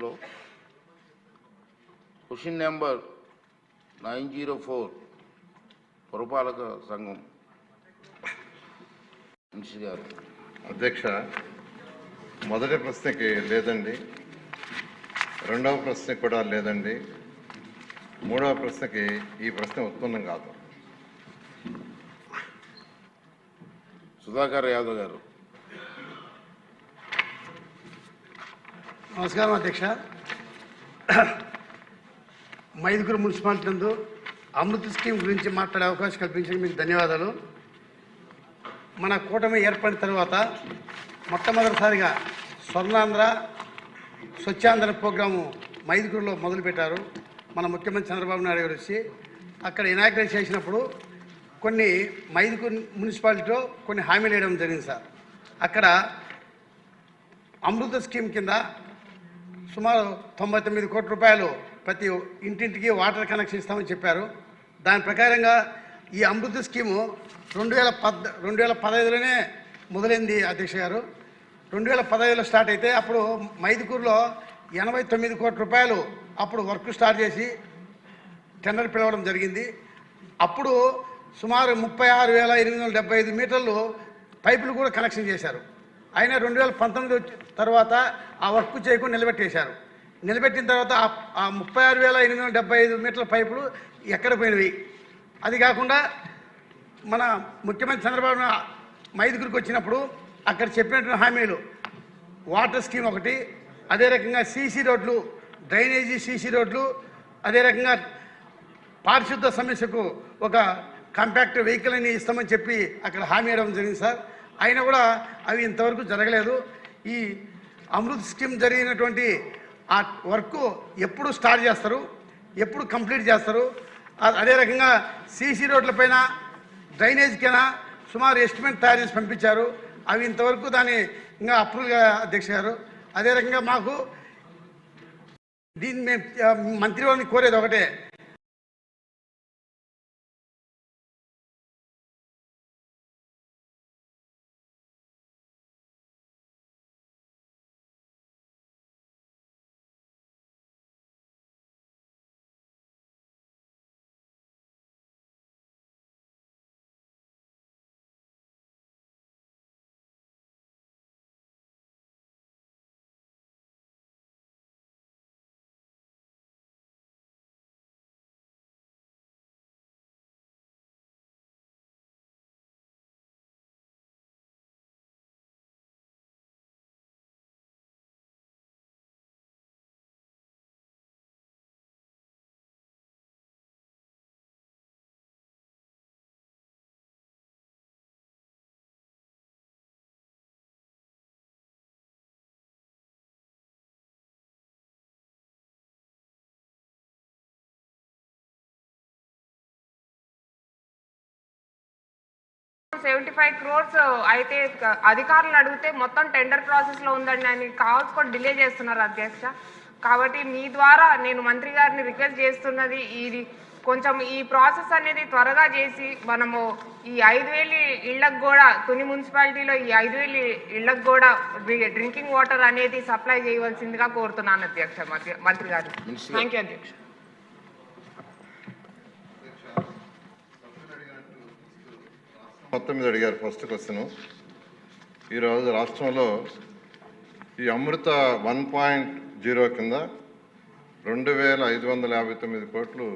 లో question number nine zero four పురపాలక సంఘం గారు. అధ్యక్ష మొదటి ప్రశ్నకి లేదండి. రెండవ ప్రశ్నకి కూడా లేదండి. మూడవ ప్రశ్నకి ఈ ప్రశ్న ఉత్పన్నం కాదు. సుధాకర్ యాదవ్ గారు. నమస్కారం అధ్యక్ష. మైదుగురు మున్సిపాలిటీ నందు అమృత్ స్కీమ్ గురించి మాట్లాడే అవకాశం కల్పించిన మీకు ధన్యవాదాలు. మన కూటమి ఏర్పడిన తర్వాత మొట్టమొదటిసారిగా స్వర్ణాంధ్ర స్వచ్ఛాంధ్ర ప్రోగ్రాము మైదుగురులో మొదలుపెట్టారు. మన ముఖ్యమంత్రి చంద్రబాబు నాయుడు గారు వచ్చి అక్కడ ఇనాగ్రేట్ చేసినప్పుడు కొన్ని మైదుగురు మున్సిపాలిటీలో కొన్ని హామీలు వేయడం జరిగింది సార్. అక్కడ అమృత స్కీమ్ కింద సుమారు తొంభై తొమ్మిది కోట్ల రూపాయలు ప్రతి ఇంటింటికి వాటర్ కనెక్షన్ ఇస్తామని చెప్పారు. దాని ప్రకారంగా ఈ అమృత స్కీము రెండు వేల పద్ రెండు వేల పదహైదులోనే మొదలైంది అధ్యక్ష గారు. రెండు వేల పదహైదులో స్టార్ట్ అయితే అప్పుడు మైదుకూరులో ఎనభై తొమ్మిది కోట్ల రూపాయలు అప్పుడు వర్క్ స్టార్ట్ చేసి టెండర్ పిలవడం జరిగింది. అప్పుడు సుమారు ముప్పై ఆరు వేల ఎనిమిది వందల డెబ్బై ఐదు మీటర్లు పైపులు కూడా కనెక్షన్ చేశారు. అయినా రెండు వేల పంతొమ్మిది వచ్చి తర్వాత ఆ వర్క్ చేయకుండా నిలబెట్టేశారు. నిలబెట్టిన తర్వాత ఆ- ముప్పై ఆరు వేల ఎనిమిది వందల డెబ్బై ఐదు మీటర్ల పైపులు ఎక్కడ పోయినవి? అది కాకుండా మన ముఖ్యమంత్రి చంద్రబాబు మైదుగురికి వచ్చినప్పుడు అక్కడ చెప్పినటువంటి హామీలు. వాటర్ స్కీమ్ ఒకటి అదే రకంగా సీసీ రోడ్లు డ్రైనేజీ సీసీ రోడ్లు అదే రకంగా పారిశుద్ధ సమస్యకు ఒక కాంపాక్ట్ వెహికల్ అని ఇస్తామని చెప్పి అక్కడ హామీ ఇవ్వడం జరిగింది సార్. అయినా కూడా అవి ఇంతవరకు జరగలేదు. ఈ అమృత్ స్కీమ్ జరిగినటువంటి ఆ వర్క్ ఎప్పుడు స్టార్ట్ చేస్తారు? ఎప్పుడు కంప్లీట్ చేస్తారు? అదే రకంగా సీసీ రోడ్లపైన డ్రైనేజ్కైనా సుమారు ఎస్టిమేట్ తయారు చేసి పంపించారు. అవి ఇంతవరకు దాన్ని ఇంకా అప్రూవ్గా అధ్యక్ష గారు. అదే రకంగా మాకు దీన్ని మేము ఆ, కోరేది ఒకటే. సెవెంటీ ఫైవ్ క్రోర్స్ అయితే అధికారులు అడిగితే మొత్తం టెండర్ ప్రాసెస్లో ఉందండి. అని కావాల్సి కూడా డిలే చేస్తున్నారు అధ్యక్ష. కాబట్టి మీ ద్వారా నేను మంత్రి గారిని రిక్వెస్ట్ చేస్తున్నది ఇది. కొంచెం ఈ ప్రాసెస్ అనేది త్వరగా చేసి మనము ఈ ఐదు వేలు ఇళ్ళకు కూడా తుని మున్సిపాలిటీలో ఈ ఐదు వేలు ఇళ్ళకు కూడా డ్రి- డ్రింకింగ్ వాటర్ అనేది సప్లై చేయవలసిందిగా కోరుతున్నాను అధ్యక్ష మంత్రి- గారు. థ్యాంక్ యూ అధ్యక్ష. పంతొమ్మిది అడిగారు ఫస్ట్ క్వశ్చన్. ఈరోజు రాష్ట్రంలో ఈ అమృత వన్ పాయింట్ జీరో కింద రెండు వేల ఐదు వందల యాభై తొమ్మిది కోట్లు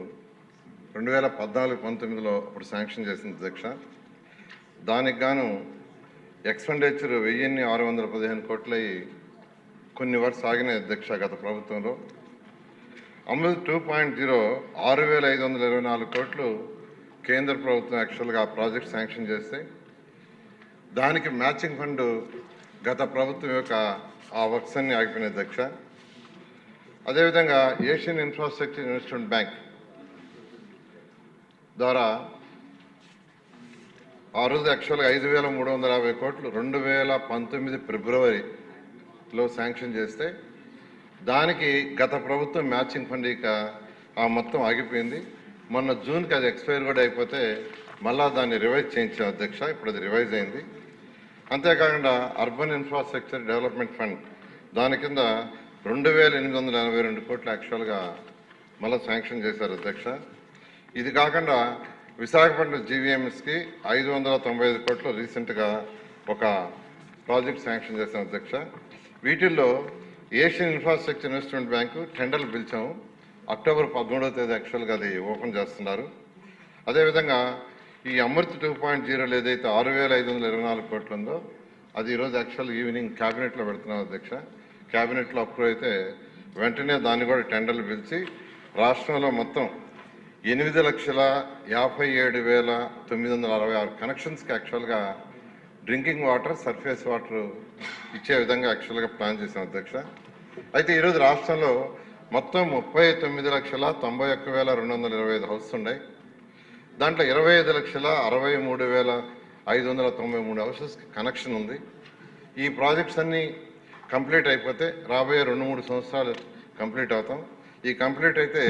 రెండు వేల పద్నాలుగు పంతొమ్మిదిలో అప్పుడు శాంక్షన్ చేసింది అధ్యక్ష దానికి గాను ఎక్స్పెండిచర్ వెయ్యిన్ని ఆరు వందల పదిహేను కోట్లు కొన్ని వరకు సాగినాయి అధ్యక్ష గత ప్రభుత్వంలో. అమృత్ టూ పాయింట్ జీరో ఆరు వేల ఐదు వందల ఇరవై నాలుగు కోట్లు కేంద్ర ప్రభుత్వం యాక్చువల్గా ఆ ప్రాజెక్ట్ శాంక్షన్ చేస్తే దానికి మ్యాచింగ్ ఫండ్ గత ప్రభుత్వం యొక్క ఆ వర్క్స్ అన్ని దక్ష అదేవిధంగా ఏషియన్ ఇన్ఫ్రాస్ట్రక్చర్ ఇన్వెస్ట్మెంట్ బ్యాంక్ ద్వారా ఆ రోజు యాక్చువల్గా ఐదు వేల మూడు వందల యాభై కోట్లు రెండు వేల పంతొమ్మిది ఫిబ్రవరిలో శాంక్షన్ చేస్తే దానికి గత ప్రభుత్వం మ్యాచింగ్ ఫండ్ ఇక ఆ మొత్తం ఆగిపోయింది. మొన్న జూన్కి అది ఎక్స్పైర్ కూడా అయిపోతే మళ్ళా దాన్ని రివైజ్ చేయించాం అధ్యక్ష ఇప్పుడు అది రివైజ్ అయింది. అంతేకాకుండా అర్బన్ ఇన్ఫ్రాస్ట్రక్చర్ డెవలప్మెంట్ ఫండ్ దాని కింద రెండు వేల ఎనిమిది వందల ఎనభై రెండు కోట్లు యాక్చువల్గా మళ్ళీ శాంక్షన్ చేశారు అధ్యక్ష. ఇది కాకుండా విశాఖపట్నం జీవీఎంఎస్కి ఐదు వందల తొంభై ఐదు కోట్లు రీసెంట్గా ఒక ప్రాజెక్ట్ శాంక్షన్ చేశాం అధ్యక్ష. వీటిల్లో ఏషియన్ ఇన్ఫ్రాస్ట్రక్చర్ ఇన్వెస్ట్మెంట్ బ్యాంకు టెండర్లు పిలిచాము. అక్టోబర్ పదమూడవ తేదీ యాక్చువల్గా అది ఓపెన్ చేస్తున్నారు. అదేవిధంగా ఈ అమృత్ టూ పాయింట్ జీరోలు ఏదైతే ఆరు వేల ఐదు వందల ఇరవై నాలుగు కోట్లు ఉందో అది ఈరోజు యాక్చువల్ ఈవినింగ్ క్యాబినెట్లో పెడుతున్నాం అధ్యక్ష. క్యాబినెట్లో అప్రూవ్ అయితే వెంటనే దాన్ని కూడా టెండర్లు పిలిచి రాష్ట్రంలో మొత్తం ఎనిమిది లక్షల యాభై ఏడు వేల తొమ్మిది వందల అరవై ఆరు కనెక్షన్స్కి యాక్చువల్గా డ్రింకింగ్ వాటర్ సర్ఫేస్ వాటర్ ఇచ్చే విధంగా యాక్చువల్గా ప్లాన్ చేసాం అధ్యక్ష. అయితే ఈరోజు రాష్ట్రంలో మొత్తం ముప్పై తొమ్మిది లక్షల తొంభై ఒక్క వేల రెండు వందల ఇరవై ఐదు హౌస్ ఉన్నాయి. దాంట్లో ఇరవై ఐదు లక్షల అరవై మూడు వేల ఐదు వందల తొంభై మూడు హౌసెస్ కనెక్షన్ ఉంది. ఈ ప్రాజెక్ట్స్ అన్నీ కంప్లీట్ అయిపోతే రాబోయే రెండు మూడు సంవత్సరాలు కంప్లీట్ అవుతాం. ఈ కంప్లీట్ అయితే